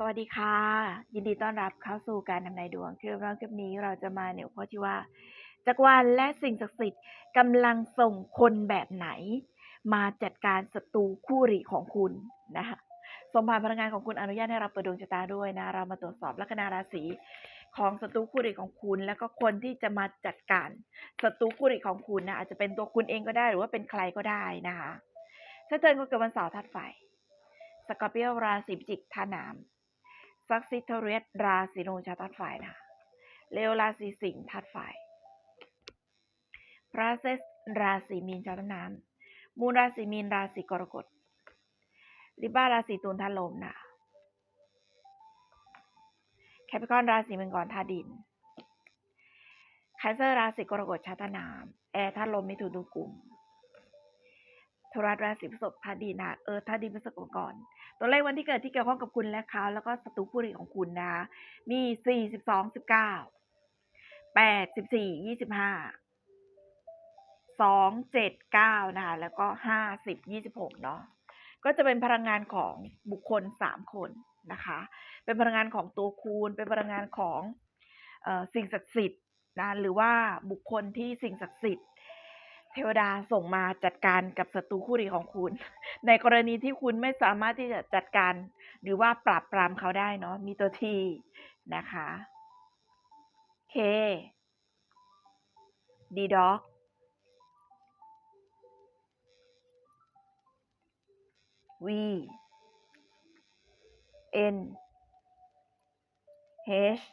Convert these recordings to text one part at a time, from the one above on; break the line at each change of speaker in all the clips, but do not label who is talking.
สวัสดีค่ะ ยินดีต้อนรับเข้าสู่การทำนายดวงคลิปเราคลิปนี้เราจะมาในหัวข้อที่ว่าจักรวาลและสิ่งศักดิ์สิทธิ์กำลังส่งคนแบบไหน มาจัดการศัตรูคู่หรี่ของคุณนะคะสมภารพลังงานของคุณอนุญาตให้เราเปิดดวงชะตาด้วยนะ เรามาตรวจสอบลัคนาราศีของศัตรูคู่หรี่ของคุณ แล้วก็คนที่จะมาจัดการศัตรูคู่หรี่ของคุณนะอาจจะเป็นตัวคุณเองก็ได้หรือว่าเป็นใครก็ได้นะคะถ้าเจอคนเกิดวันเสาร์ธาตุไฟสกอร์เปียราศีพิจิกธาตุน้ำ ซักซิทเรียสราศีโนชาธาตุไฟนะคะเลวราศีสิงห์ธาตุไฟพระเซสราศีมีนชาวต้นน้ำมูลราศีมีนราศีกรกฎลิบ้าราศีตุลธาตุลมนะแคปิคอนราศีมังกรธาตุดินไคเซอร์ราศีกรกฎชาตาน้ำแอร์ธาตุลมมิถุนตุลกุมทรัสราศีพฤษภธาตุดินนะเออธาตุดินพฤษภกร ตัวเลขวันที่เกิดที่เกี่ยวข้องกับคุณและเขาแล้วก็ศัตรูคู่อริของคุณนะคะมี 4 12 19 8 14 25 2 7 9นะคะแล้วก็ 50 26 เนาะก็จะเป็นพลังงานของบุคคล 3 คนนะคะ เป็นพลังงานของตัวคูณ เป็นพลังงานของออสิ่งศักดิ์สิทธิ์นะหรือว่าบุคคลที่สิ่งศักดิ์สิทธิ์ ทวดาส่งมาจัดการกับศัตรูคู่ริของคุณ ในกรณีที่คุณไม่สามารถที่จะจัดการ หรือว่าปราบปรามเขาได้เนาะมีตัวทีนะคะ K D dog V N H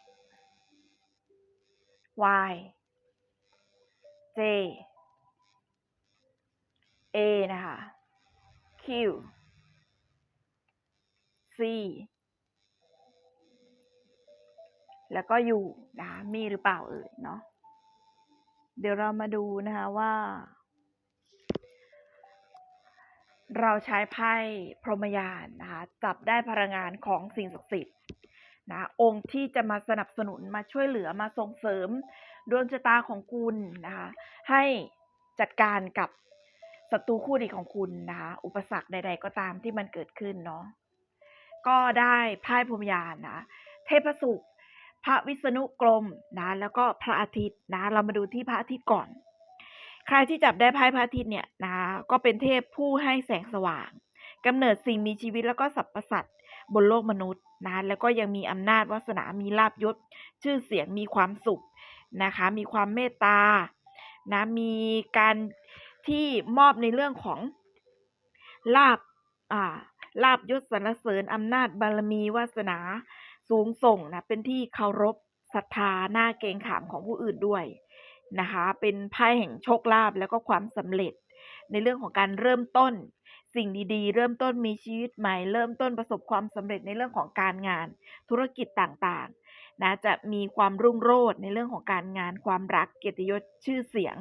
Y J A นะคะ Q C แล้วก็อยู่นะคะมีหรือเปล่าเอ่ยเนาะเดี๋ยวเรามาดูนะคะว่า เราใช้ไพ่พรหมยานนะคะจับได้พลังงานของสิ่งศักดิ์สิทธิ์นะองค์ที่จะมาสนับสนุนมาช่วยเหลือมาส่งเสริมดวงชะตาของคุณนะคะให้จัดการกับ ศัตรูคู่อริของคุณนะคะอุปสรรคใด ๆ ก็ตามที่มันเกิดขึ้นเนาะก็ได้ไพ่พรมยานนะเทพสุขพระวิษณุกรมนะแล้วก็พระอาทิตย์นะเรามาดูที่พระอาทิตย์ก่อน ใครที่จับได้ไพ่พระอาทิตย์เนี่ยนะก็เป็นเทพผู้ให้แสงสว่างกำเนิดสิ่งมีชีวิตแล้วก็สรรพสัตว์บนโลกมนุษย์นะแล้วก็ยังมีอำนาจวาสนามีลาบยศ ชื่อเสียงมีความสุขนะคะ มีความเมตตานะมีการ ที่มอบในเรื่องของลาบอ่าลาบยศสรรเสริญอำนาจบารมีวาสนาสูงส่งนะเป็นที่เคารพศรัทธาหน้าเกรงขามของผู้อื่นด้วยนะคะ เป็นไพ่แห่งโชคลาภแล้วก็ความสำเร็จ ในเรื่องของการเริ่มต้น สิ่งดีๆ เริ่มต้นมีชีวิตใหม่ เริ่มต้นประสบความสำเร็จในเรื่องของการงาน ธุรกิจต่างๆนะจะมีความรุ่งโรจน์ในเรื่องของการงานความรักเกียรติยศชื่อเสียง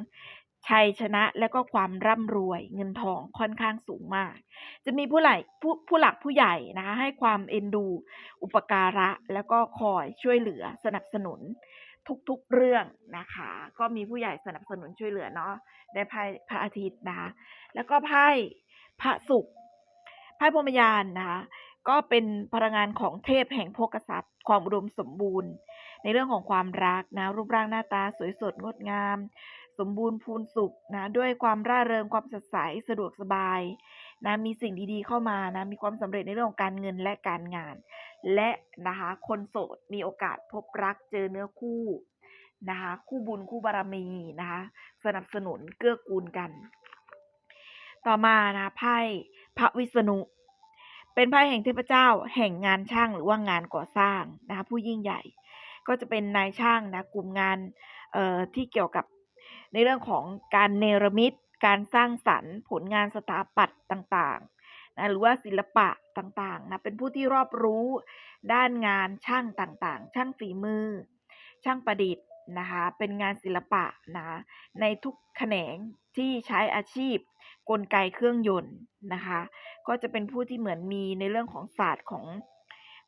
ชัยชนะและก็ความร่ำรวยเงินทองค่อนข้างสูงมาก จะมีผู้ใหญ่ผู้ผู้หลักผู้ใหญ่นะคะให้ความเอ็นดู อุปการะแล้วก็คอยช่วยเหลือสนับสนุนทุกๆเรื่องนะคะ ก็มีผู้ใหญ่สนับสนุนช่วยเหลือเนาะได้ไพ่พระอาทิตย์นะคะแล้วก็ไพ่พระศุกร์ไพ่พรมยานนะคะก็เป็นพลังงานของเทพแห่งโภกทรัพย์ความอุดมสมบูรณ์ ในเรื่องของความรักนะรูปร่างหน้าตาสวยสดงดงาม สมบูรณ์พูนสุขนะด้วยความร่าเริงความสดใสสะดวกสบายนะมีสิ่งดีๆเข้ามานะมีความสำเร็จในเรื่องของการเงินและการงาน และนะคะคนโสดมีโอกาสพบรักเจอเนื้อคู่นะคะคู่บุญคู่บารมีนะคะสนับสนุนเกื้อกูลกัน ต่อมานะไพ่พระวิษณุ เป็นไพ่แห่งเทพเจ้า แห่งงานช่างหรือว่างานก่อสร้างนะคะผู้ยิ่งใหญ่ ก็จะเป็นนายช่างนะกลุ่มงานเอ่อที่เกี่ยวกับ ในเรื่องของการเนรมิต การสร้างสรรค์ ผลงานสถาปัตย์ต่างๆนะหรือว่าศิลปะต่างๆนะเป็นผู้ที่รอบรู้ด้านงานช่างต่างๆ ช่างฝีมือ ช่างประดิษฐ์นะคะเป็นงานศิลปะนะในทุกแขนงที่ใช้อาชีพ กลไกเครื่องยนต์นะคะ ก็จะเป็นผู้ที่เหมือนมีในเรื่องของศาสตร์ของ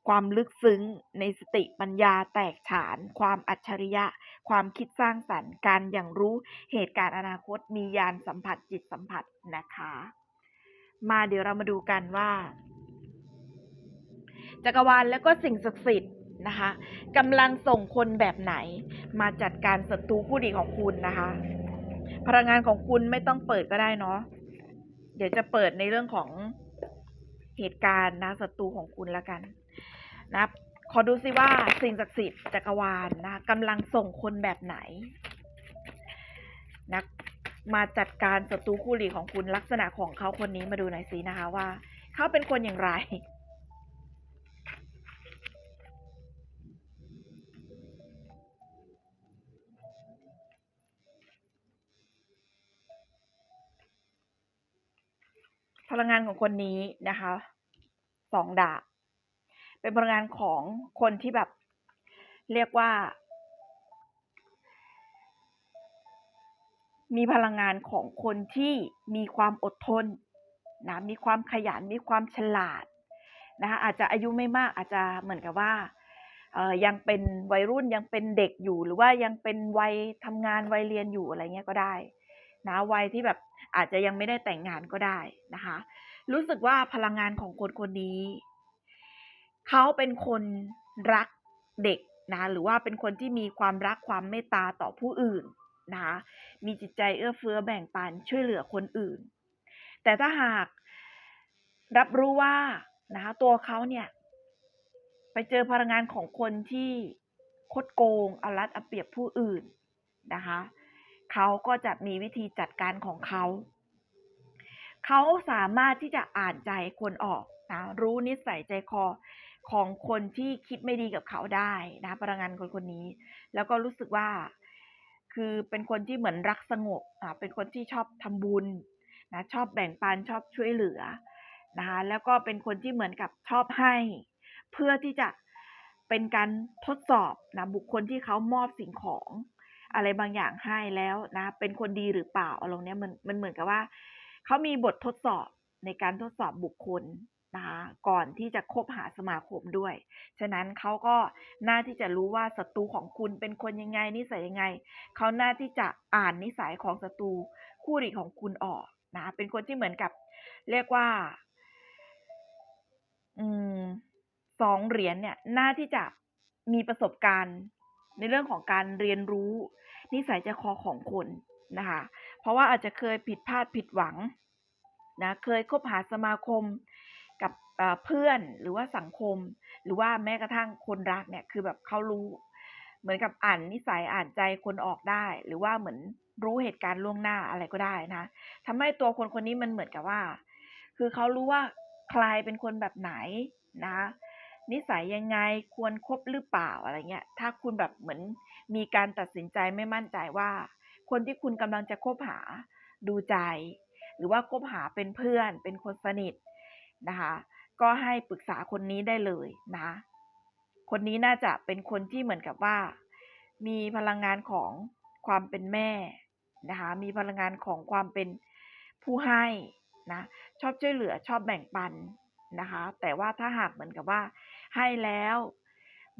ความลึกซึ้งในสติปัญญาแตกฉาน ความอัจฉริยะ ความคิดสร้างสรรค์การอย่างรู้เหตุการณ์อนาคตมียานสัมผัสจิตสัมผัสนะคะ มาเดี๋ยวเรามาดูกันว่าจักรวาลแล้วก็สิ่งศักดิ์สิทธิ์นะคะกำลังส่งคนแบบไหน มาจัดการศัตรูผู้ดีของคุณนะคะ พลังงานของคุณไม่ต้องเปิดก็ได้เนาะเดี๋ยวจะเปิดในเรื่องของเหตุการณ์นะศัตรูของคุณละกัน นะขอดูซิว่าสิ่งศักดิ์สิทธิ์จักรวาลนะกำลังส่งคนแบบไหนนะมาจัดการศัตรูคู่หลีของคุณลักษณะของเขาคนนี้มาดูหน่อยสินะคะว่า เขาเป็นคนอย่างไรพลังงานของคนนี้นะคะสองดาบ เป็นพลังงานของคนที่แบบ เรียกว่า มีพลังงานของคนที่มีความอดทนนะมีความขยันมีความฉลาดนะคะอาจจะอายุไม่มากอาจจะเหมือนกับว่าเออยังเป็นวัยรุ่นยังเป็นเด็กอยู่ หรือว่ายังเป็นวัยทำงานวัยเรียนอยู่อะไรเงี้ยก็ได้นะวัยที่แบบอาจจะยังไม่ได้แต่งงานก็ได้นะคะ รู้สึกว่าพลังงานของคนคนนี้ เขาเป็นคนรักเด็กนะหรือว่าเป็นคนที่มีความรักความเมตตาต่อผู้อื่นนะคะมีจิตใจเอื้อเฟื้อแบ่งปันช่วยเหลือคนอื่น แต่ถ้าหากรับรู้ว่านะคะตัวเขาเนี่ยไปเจอพลังงานของคนที่คดโกงเอารัดเอาเปรียบผู้อื่นนะคะเขาก็จะมีวิธีจัดการของเขา เขาสามารถที่จะอ่านใจคนออกนะรู้นิสัยใจคอ ของคนที่คิดไม่ดีกับเขาได้นะพลังงานคนคนนี้ แล้วก็รู้สึกว่า คือเป็นคนที่เหมือนรักสงบอ่าเป็นคนที่ชอบทำบุญนะชอบแบ่งปันชอบช่วยเหลือนะคะแล้วก็เป็นคนที่เหมือนกับชอบให้ เพื่อที่จะเป็นการทดสอบนะบุคคลที่เขามอบสิ่งของอะไรบางอย่างให้แล้วนะ เป็นคนดีหรือเปล่าอารมณ์เนี้ยมันมันเหมือนกับว่า เขามีบททดสอบในการทดสอบบุคคล นะคะก่อนที่จะคบหาสมาคมด้วย ฉะนั้นเขาก็น่าที่จะรู้ว่าศัตรูของคุณเป็นคนยังไงนิสัยยังไง เขาน่าที่จะอ่านนิสัยของศัตรูคู่อริของคุณออกนะ เป็นคนที่เหมือนกับ เรียกว่าอสองเหรียญเนี่ยน่าที่จะมีประสบการณ์ ในเรื่องของการเรียนรู้ นิสัยใจคอของคนนะคะ เพราะว่าอาจจะเคยผิดพลาดผิดหวังนะ เคยคบหาสมาคม กับเพื่อนหรือว่าสังคม หรือว่าแม้กระทั่งคนรักเนี่ยคือแบบเขารู้ เหมือนกับอ่านนิสัยอ่านใจคนออกได้ หรือว่าเหมือนรู้เหตุการณ์ล่วงหน้าอะไรก็ได้นะทำให้ตัวคนคนนี้มันเหมือนกับว่า คือเขารู้ว่าใครเป็นคนแบบไหนนะนิสัยยังไงควรครบหรือเปล่าอะไรเงี้ย ถ้าคุณแบบเหมือนมีการตัดสินใจไม่มั่นใจว่า คนที่คุณกำลังจะคบหาดูใจ หรือว่าคบหาเป็นเพื่อน เป็นคนสนิท นะคะ ก็ให้ปรึกษาคนนี้ได้เลยนะ คนนี้น่าจะเป็นคนที่เหมือนกับว่า มีพลังงานของความเป็นแม่นะคะ มีพลังงานของความเป็นผู้ให้นะ ชอบช่วยเหลือชอบแบ่งปันนะคะ แต่ว่าถ้าหากเหมือนกับว่า ให้แล้ว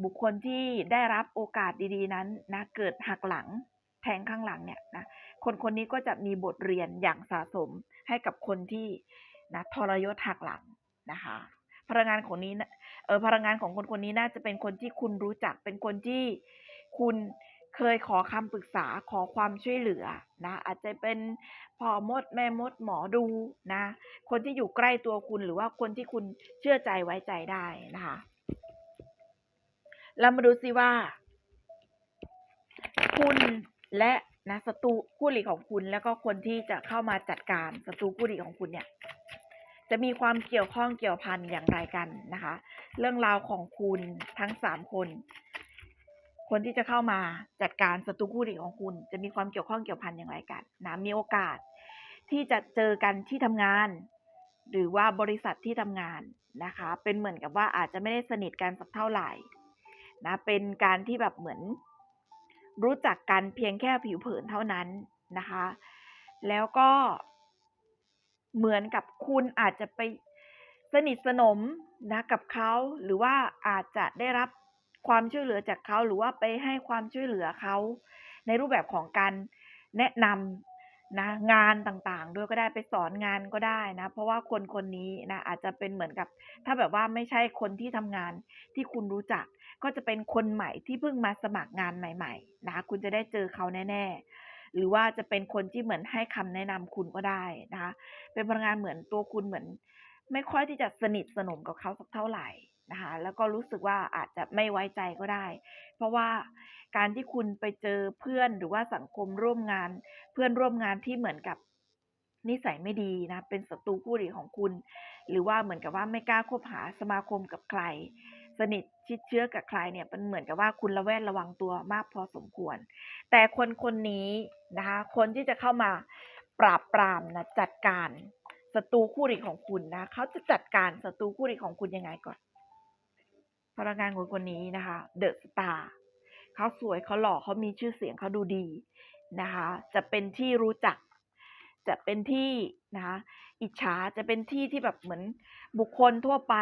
บุคคลที่ได้รับโอกาสดีๆนั้นนะ เกิดหักหลังแทงข้างหลังเนี่ยนะ คนคนนี้ก็จะมีบทเรียนอย่างสะสมให้กับคนที่ นะทรยศหักหลังนะคะพลังงานของนี้เออพลังงานของคนคนนี้น่าจะเป็นคนที่คุณรู้จักเป็นคนที่คุณเคยขอคำปรึกษาขอความช่วยเหลือนะ อาจจะเป็นพ่อมดแม่มดหมอดูนะ คนที่อยู่ใกล้ตัวคุณหรือว่าคนที่คุณเชื่อใจไว้ใจได้นะคะ เรามาดูซิว่า คุณและนะศัตรูคู่หลีของคุณแล้วก็คนที่จะเข้ามาจัดการศัตรูคู่หลีของคุณเนี่ย จะมีความเกี่ยวข้องเกี่ยวพันอย่างไรกันนะคะ เรื่องราวของคุณทั้งสามคน คนที่จะเข้ามาจัดการศัตรูคู่หลีของคุณ จะมีความเกี่ยวข้องเกี่ยวพันอย่างไรกันนะมีโอกาสที่จะเจอกันที่ทำงาน หรือว่าบริษัทที่ทำงานนะคะ เป็นเหมือนกับว่าอาจจะไม่ได้สนิทกันสักเท่าไหร่นะเป็นการที่แบบเหมือน รู้จักกันเพียงแค่ผิวเผินเท่านั้นนะคะ แล้วก็ เหมือนกับคุณอาจจะไปสนิทสนมนะกับเขาหรือว่าอาจจะได้รับความช่วยเหลือจากเขาหรือว่าไปให้ความช่วยเหลือเขาในรูปแบบของการแนะนำนะงานต่างๆ ด้วยก็ได้ไปสอนงานก็ได้นะ เพราะว่าคนคนนี้นะอาจจะเป็นเหมือนกับ ถ้าแบบว่าไม่ใช่คนที่ทำงานที่คุณรู้จัก ก็จะเป็นคนใหม่ที่เพิ่งมาสมัครงานใหม่ ๆ นะคะคุณจะได้เจอเขาแน่ ๆ หรือว่าจะเป็นคนที่เหมือนให้คำแนะนำคุณก็ได้นะคะ เป็นพลังงานเหมือนตัวคุณเหมือน ไม่ค่อยที่จะสนิทสนมกับเขาสักเท่าไหร่นะคะ แล้วก็รู้สึกว่าอาจจะไม่ไว้ใจก็ได้ เพราะว่าการที่คุณไปเจอเพื่อนหรือว่าสังคมร่วมงาน เพื่อนร่วมงานที่เหมือนกับนิสัยไม่ดีนะ เป็นศัตรูคู่อริของคุณ หรือว่าเหมือนกับว่าไม่กล้าคบหาสมาคมกับใคร สนิทชิดเชื้อกับใครเนี่ยมันเหมือนกับว่าคุณระแวดระวังตัวมากพอสมควร แต่คนคนนี้นะคะคนที่จะเข้ามาปราบปรามนะจัดการศัตรูคู่อริของคุณนะเขาจะจัดการศัตรูคู่อริของคุณยังไงก่อนพนักงานคนคนนี้นะคะเดอะสตาร์เขาสวยเขาหล่อเขามีชื่อเสียงเขาดูดีนะคะจะเป็นที่รู้จัก จะเป็นที่นะคะอิจฉาจะเป็นที่ที่แบบเหมือนบุคคลทั่วไป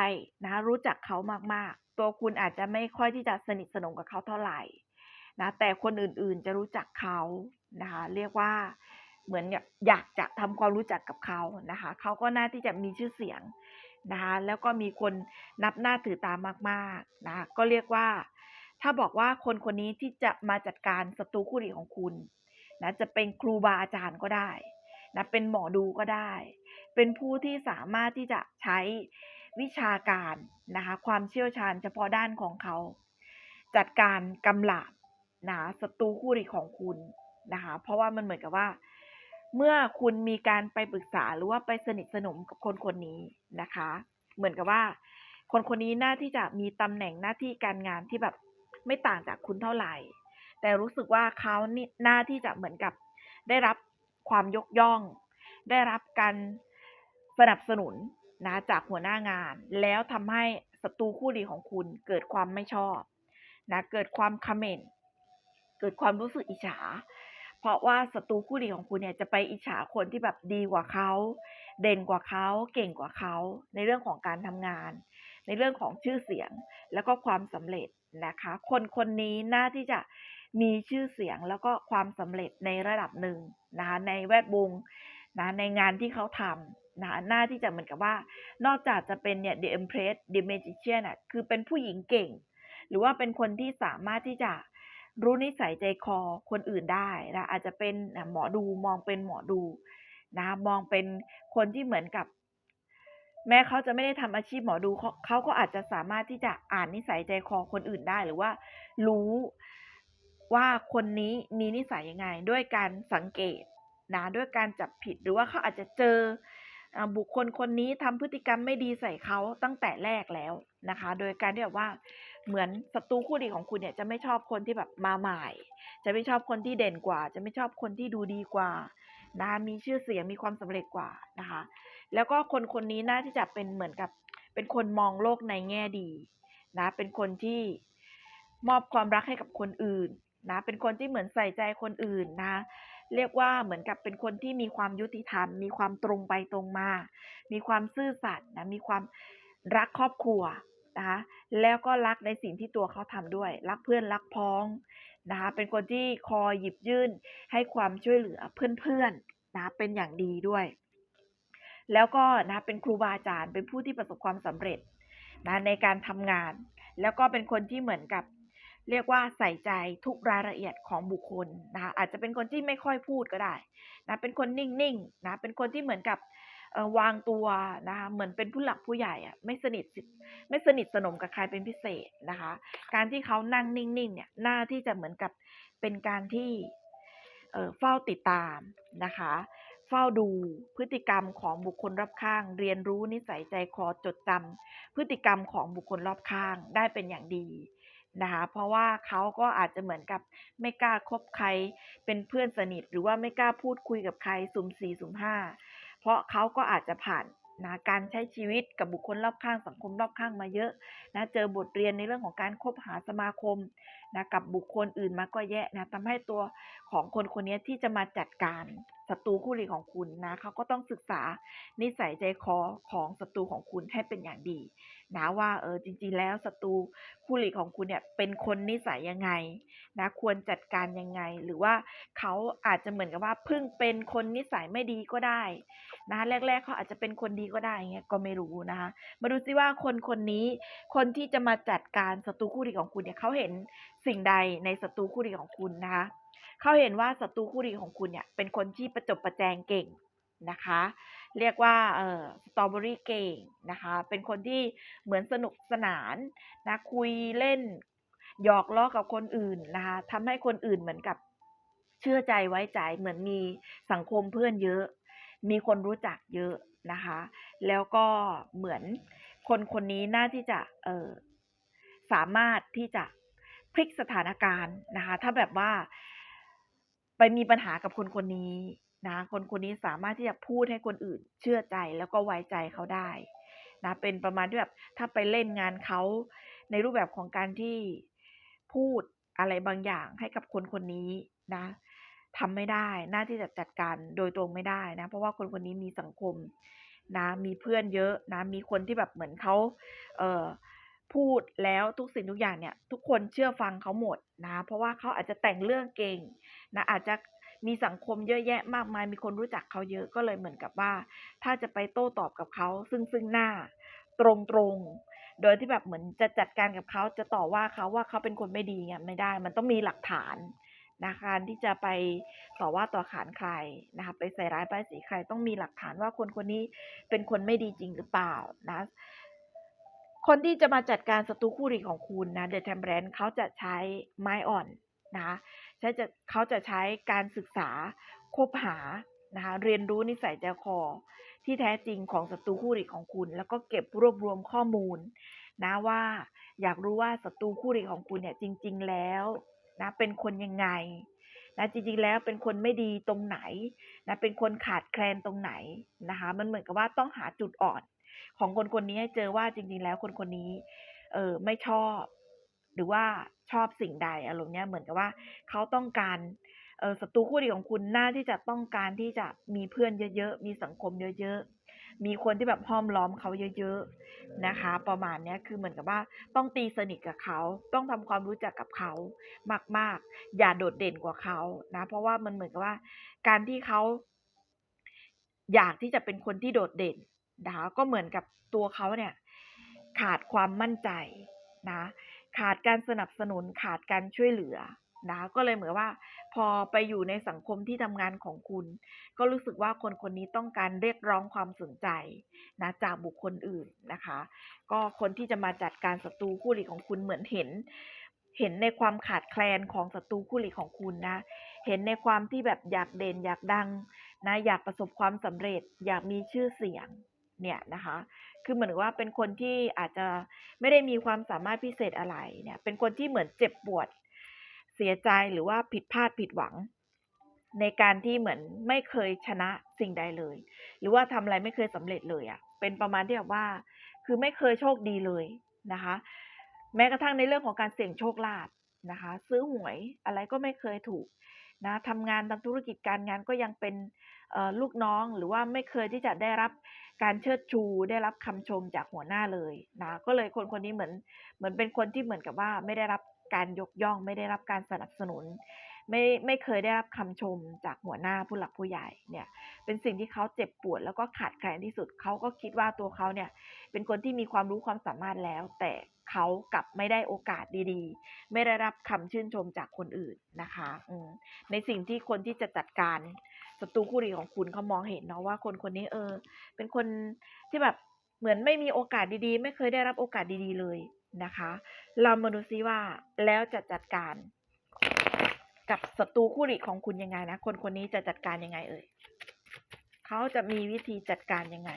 นะคะรู้จักเขามากๆ ตัวคุณอาจจะไม่ค่อยที่จะสนิทสนมกับเขาเท่าไหร่นะแต่คนอื่นๆจะรู้จักเขานะคะเรียกว่าเหมือนอยากจะทำความรู้จักกับเขานะคะเขาก็น่าที่จะมีชื่อเสียงนะคะแล้วก็มีคนนับหน้าถือตามากๆนะคะก็เรียกว่า ถ้าบอกว่าคนคนนี้ที่จะมาจัดการศัตรูคู่อริของคุณนะจะเป็นครูบาอาจารย์ก็ได้นะเป็นหมอดูก็ได้ เป็นผู้ที่สามารถที่จะใช้ วิชาการนะคะความเชี่ยวชาญเฉพาะด้านของเขา จัดการกำลับนะศัตรูคู่ริของคุณนะคะเพราะว่ามันเหมือนกับว่า เมื่อคุณมีการไปปรึกษาหรือว่าไปสนิทสนมกับคนคนนี้นะคะ เหมือนกับว่า คนคนนี้น่าที่จะมีตำแหน่งหน้าที่การงานที่แบบไม่ต่างจากคุณเท่าไหร่ แต่รู้สึกว่าเขานี่น่าที่จะเหมือนกับ ได้รับความยกย่อง ได้รับการสนับสนุน นะจากหัวหน้างาน แล้วทำให้ศัตรูคู่อริของคุณเกิดความไม่ชอบนะเกิดความคอมเมนต์เกิดความรู้สึกอิจฉา เพราะว่าศัตรูคู่อริของคุณเนี่ยจะไปอิจฉาคนที่แบบดีกว่าเขา เด่นกว่าเขา เก่งกว่าเขา ในเรื่องของการทำงาน ในเรื่องของชื่อเสียงแล้วก็ความสำเร็จนะคะ คนคนนี้น่าที่จะมีชื่อเสียงแล้วก็ความสำเร็จในระดับหนึ่งนะคะในแวดวงนะในงานที่เขาทำ นะน่าที่จะเหมือนกับว่า นอกจากจะเป็นเนี่ย The Empress The Magician อะคือเป็นผู้หญิงเก่ง หรือว่าเป็นคนที่สามารถที่จะรู้นิสัยใจคอคนอื่นได้นะอาจจะเป็นหมอดูมองเป็นหมอดูนะมองเป็นคนที่เหมือนกับ แม้เขาจะไม่ได้ทำอาชีพหมอดูเขาเขาก็อาจจะสามารถที่จะอ่านนิสัยใจคอคนอื่นได้ หรือว่า รู้ว่าคนนี้มีนิสัยยังไง ด้วยการสังเกตนะด้วยการจับผิดหรือว่าเขาอาจจะเจอ บุคคลคนนี้ทำพฤติกรรมไม่ดีใส่เขาตั้งแต่แรกแล้วนะคะ โดยการที่แบบว่าเหมือนศัตรูคู่ดีของคุณเนี่ยจะไม่ชอบคนที่แบบมาใหม่ จะไม่ชอบคนที่เด่นกว่า จะไม่ชอบคนที่ดูดีกว่านะมีชื่อเสียงมีความสำเร็จกว่านะคะ แล้วก็คนคนนี้น่าที่จะเป็นเหมือนกับเป็นคนมองโลกในแง่ดีนะ เป็นคนที่มอบความรักให้กับคนอื่นนะ เป็นคนที่เหมือนใส่ใจคนอื่นนะ เรียกว่าเหมือนกับเป็นคนที่มีความยุติธรรม มีความตรงไปตรงมา มีความซื่อสัตย์นะมีความรักครอบครัวนะคะแล้วก็รักในสิ่งที่ตัวเขาทำด้วย รักเพื่อนรักพ้องนะคะเป็นคนที่คอยหยิบยื่นให้ความช่วยเหลือเพื่อนๆนะเป็นอย่างดีด้วย แล้วก็นะเป็นครูบาอาจารย์เป็นผู้ที่ประสบความสำเร็จนะในการทำงาน แล้วก็เป็นคนที่เหมือนกับ เรียกว่าใส่ใจทุกรายละเอียดของบุคคลนะคะอาจจะเป็นคนที่ไม่ค่อยพูดก็ได้นะเป็นคนนิ่งๆนะเป็นคนที่เหมือนกับวางตัวนะคะเหมือนเป็นผู้หลักผู้ใหญ่อะไม่สนิทสิไม่สนิทสนมกับใครเป็นพิเศษนะคะ การที่เขานั่งนิ่งๆเนี่ยน่าที่จะเหมือนกับเป็นการที่เอ่อเฝ้าติดตามนะคะ เฝ้าดูพฤติกรรมของบุคคลรอบข้าง เรียนรู้นิสัยใจคอจดจำพฤติกรรมของบุคคลรอบข้างได้เป็นอย่างดี นะคะ เพราะว่าเขาก็อาจจะเหมือนกับไม่กล้าคบใครเป็นเพื่อนสนิท หรือว่าไม่กล้าพูดคุยกับใครสุ่มสี่สุ่มห้าเพราะเขาก็อาจจะผ่านนะการใช้ชีวิตกับบุคคลรอบข้างสังคมรอบข้างมาเยอะนะเจอบทเรียนในเรื่องของการคบหาสมาคม นะกับบุคคลอื่นมาก็แยะนะทำให้ตัวของคนคนนี้ที่จะมาจัดการศัตรูคู่หลีของคุณนะเขาก็ต้องศึกษานิสัยใจคอของศัตรูของคุณให้เป็นอย่างดีนะว่าเออจริงๆ แล้วศัตรูคู่หลีของคุณเนี่ยเป็นคนนิสัยยังไงนะควรจัดการยังไง หรือว่าเขาอาจจะเหมือนกับว่าเพิ่งเป็นคนนิสัยไม่ดีก็ได้นะแรก ๆเขาอาจจะเป็นคนดีก็ได้เงี้ยก็ไม่รู้นะคะมาดูซิว่าคนคนนี้คนที่จะมาจัดการศัตรูคู่หลีของคุณเนี่ยเขาเห็นสิ่งใดในศัตรูคู่หลีของคุณนะคะ เขาเห็นว่าศัตรูคู่หลีของคุณเนี่ยเป็นคนที่ประจบประแจงเก่งนะคะ เรียกว่าเอ่อสตรอเบอรี่เก่งนะคะ เป็นคนที่เหมือนสนุกสนานนะคุยเล่นหยอกล้อกับคนอื่นนะคะทำให้คนอื่นเหมือนกับเชื่อใจไว้ใจเหมือนมีสังคมเพื่อนเยอะ มีคนรู้จักเยอะนะคะ แล้วก็เหมือนคนคนนี้น่าที่จะเออสามารถที่จะ พลิกสถานการณ์นะคะ ถ้าแบบว่า ไปมีปัญหากับคนคนนี้นะคนคนนี้สามารถที่จะพูดให้คนอื่นเชื่อใจแล้วก็ไว้ใจเขาได้นะเป็นประมาณที่แบบถ้าไปเล่นงานเขาในรูปแบบของการที่พูดอะไรบางอย่างให้กับคนคนนี้นะทำไม่ได้น่าที่จะจัดการโดยตรงไม่ได้นะ เพราะว่าคนคนนี้มีสังคมนะมีเพื่อนเยอะนะมีคนที่แบบเหมือนเขาเอ่อ พูดแล้วทุกสิ่งทุกอย่างเนี่ย ทุกคนเชื่อฟังเขาหมดนะ เพราะว่าเขาอาจจะแต่งเรื่องเก่งนะอาจจะมีสังคมเยอะแยะมากมาย มีคนรู้จักเขาเยอะก็เลยเหมือนกับว่า ถ้าจะไปโต้ตอบกับเขาซึ่งซึ่งหน้า ตรงตรงๆโดยที่แบบเหมือนจะจัดการกับเขาจะต่อว่าเขาว่าเขาเป็นคนไม่ดีเงี้ยไม่ได้ มันต้องมีหลักฐานนะคะที่จะไปต่อว่าต่อขานใครนะคะไปใส่ร้ายป้ายสีใครต้องมีหลักฐานว่าคนคนนี้เป็นคนไม่ดีจริงหรือเปล่านะ คนที่จะมาจัดการศัตรูคู่หลีของคุณนะเดอะแทมแบรนเขาจะใช้ไม้อ่อนนะคะใช้จะเขาจะใช้การศึกษาคบหานะคะเรียนรู้นิสัยใจคอ ที่แท้จริงของศัตรูคู่หลีของคุณ แล้วก็เก็บรวบรวมข้อมูลนะว่าอยากรู้ว่าศัตรูคู่หลีของคุณเนี่ยจริง ๆ แล้วนะเป็นคนยังไงนะจริงๆแล้วเป็นคนไม่ดีตรงไหนนะเป็นคนขาดแคลนตรงไหนนะคะมันเหมือนกับว่าต้องหาจุดอ่อน ของคนคนนี้ให้เจอว่าจริง ๆ แล้วคนคนนี้ เออไม่ชอบ หรือว่าชอบสิ่งใดอารมณ์เนี้ยเหมือนกับว่าเขาต้องการเออศัตรูคู่ดีของคุณน่าที่จะต้องการที่จะมีเพื่อนเยอะๆมีสังคมเยอะๆมีคนที่แบบห้อมล้อมเขาเยอะๆนะคะ ประมาณเนี้ยคือเหมือนกับว่าต้องตีสนิทกับเขา ต้องทำความรู้จักกับเขามาก ๆ อย่าโดดเด่นกว่าเขานะ เพราะว่ามันเหมือนกับว่า การที่เขาอยากที่จะเป็นคนที่โดดเด่น นะคะก็เหมือนกับตัวเขาเนี่ยขาดความมั่นใจนะขาดการสนับสนุนขาดการช่วยเหลือนะก็เลยเหมือนว่า พอไปอยู่ในสังคมที่ทำงานของคุณ ก็รู้สึกว่าคนคนนี้ต้องการเรียกร้องความสนใจนะจากบุคคลอื่นนะคะ ก็คนที่จะมาจัดการศัตรูคู่หลีของคุณเหมือนเห็น เห็นในความขาดแคลนของศัตรูคู่หลีของคุณนะ เห็นในความที่แบบอยากเด่นอยากดังนะอยากประสบความสำเร็จ อยากมีชื่อเสียง เนี่ยนะคะ คือเหมือนว่าเป็นคนที่อาจจะไม่ได้มีความสามารถพิเศษอะไรเนี่ย เป็นคนที่เหมือนเจ็บปวด เสียใจหรือว่าผิดพลาดผิดหวัง ในการที่เหมือนไม่เคยชนะสิ่งใดเลย หรือว่าทำอะไรไม่เคยสำเร็จเลยอะ่ะ เป็นประมาณที่แบบว่า คือไม่เคยโชคดีเลยนะคะ แม้กระทั่งในเรื่องของการเสี่ยงโชคลาภนะคะ ซื้อหวยอะไรก็ไม่เคยถูกนะทำงานทำธุรกิจการงานก็ยังเป็นลูกน้องหรือว่าไม่เคยที่จะได้รับ การเชิดชูได้รับคำชมจากหัวหน้าเลยนะก็เลยคนคนนี้เหมือนเหมือนเป็นคนที่เหมือนกับว่าไม่ได้รับการยกย่องไม่ได้รับการสนับสนุน ไม่ไม่เคยได้รับคำชมจากหัวหน้าผู้หลักผู้ใหญ่เนี่ยเป็นสิ่งที่เขาเจ็บปวดแล้วก็ขาดแคลนที่สุดเขาก็คิดว่าตัวเขาเนี่ยเป็นคนที่มีความรู้ความสามารถแล้ว แต่เขากลับไม่ได้โอกาสดีๆ ไม่ได้รับคำชื่นชมจากคนอื่นนะคะในสิ่งที่คนที่จะจัดการ ศัตรูคู่ดีของคุณเขามองเห็นเนาะว่าคนคนนี้เออ เป็นคนที่แบบเหมือนไม่มีโอกาสดีๆ ไม่เคยได้รับโอกาสดีๆเลยนะคะ เรามาดูซิว่าแล้วจะจัดการ กับศัตรูคู่หลีของคุณยังไงนะคนคนนี้จะจัดการยังไงเอ่ยเขาจะมีวิธีจัดการยังไง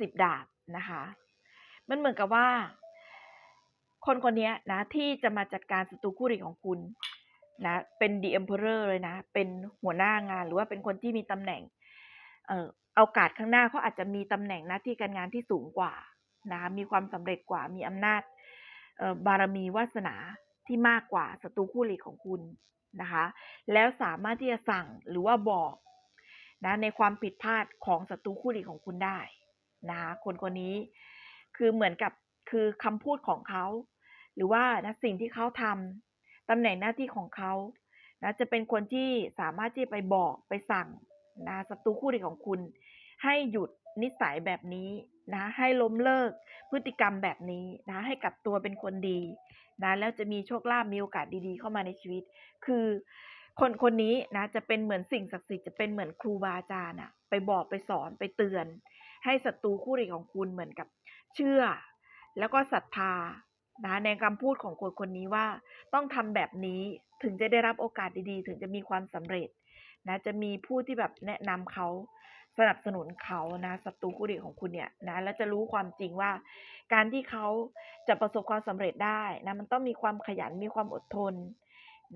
สิบดาบนะคะ มันเหมือนกับว่า คนคนนี้นะที่จะมาจัดการศัตรูคู่หลีของคุณ นะเป็นดีเอ็มเพอร์เลยนะ เป็นหัวหน้างานหรือว่าเป็นคนที่มีตำแหน่งเอ่อโอกาสข้างหน้าเขาอาจจะมีตำแหน่งหน้าที่การงานที่สูงกว่านะมีความสำเร็จกว่ามีอำนาจเอ่อบารมีวาสนาที่มากกว่าศัตรูคู่หลีของคุณนะคะ แล้วสามารถที่จะสั่งหรือว่าบอกนะในความผิดพลาดของศัตรูคู่อริของคุณได้นะคะคนคนนี้คือเหมือนกับคือคำพูดของเขา หรือว่านะสิ่งที่เขาทำ ตำแหน่งหน้าที่ของเขานะจะเป็นคนที่สามารถที่ไปบอกไปสั่งนะศัตรูคู่อริของคุณ ให้หยุดนิสัยแบบนี้นะให้ล้มเลิกพฤติกรรมแบบนี้นะให้กลับตัวเป็นคนดีนะแล้วจะมีโชคลาภมีโอกาสดีๆ เข้ามาในชีวิต คือคนคนนี้นะจะเป็นเหมือนสิ่งศักดิ์สิทธิ์จะเป็นเหมือนครูบาอาจารย์อะไปบอกไปสอนไปเตือน ให้ศัตรูคู่อริของคุณเหมือนกับเชื่อ แล้วก็ศรัทธา นะในคำพูดของคนคนนี้ว่า ต้องทำแบบนี้ถึงจะได้รับโอกาสดีๆ ถึงจะมีความสำเร็จนะจะมีผู้ที่แบบแนะนำเขาสนับสนุนเขานะศัตรูคู่อริของคุณเนี่ยนะแล้วจะรู้ความจริงว่า การที่เขาจะประสบความสำเร็จได้นะมันต้องมีความขยันมีความอดทน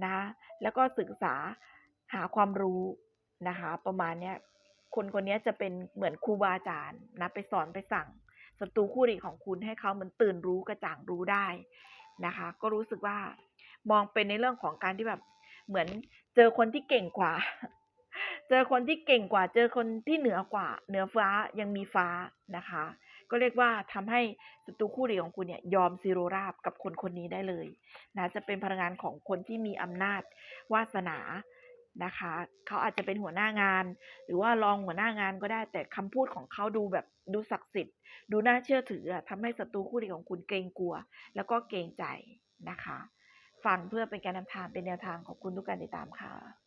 นะแล้วก็ศึกษาหาความรู้นะคะประมาณเนี้ยคนคนนี้จะเป็นเหมือนครูบาอาจารย์นะไปสอนไปสั่ง ศัตรูคู่อริของคุณให้เขาเหมือนตื่นรู้กระจ่างรู้ได้นะคะ ก็รู้สึกว่ามองเป็นในเรื่องของการที่แบบเหมือนเจอคนที่เก่งกว่า เจอคนที่เก่งกว่า เจอคนที่เหนือกว่า เหนือฟ้ายังมีฟ้านะคะ ก็เรียกว่าทำให้ศัตรูคู่อริของคุณเนี่ยยอมซีโรราบกับคนคนนี้ได้เลยนะจะเป็นพลังงานของคนที่มีอำนาจวาสนา นะคะเขาอาจจะเป็นหัวหน้างาน หรือว่ารองหัวหน้างานก็ได้ แต่คำพูดของเขาดูแบบดูศักดิ์สิทธิ์ ดูน่าเชื่อถืออะทำให้ศัตรูคู่อริของคุณเกรงกลัว แล้วก็เกรงใจนะคะ ฟังเพื่อเป็นการนำทางเป็นแนวทางของคุณทุกการติดตามค่ะ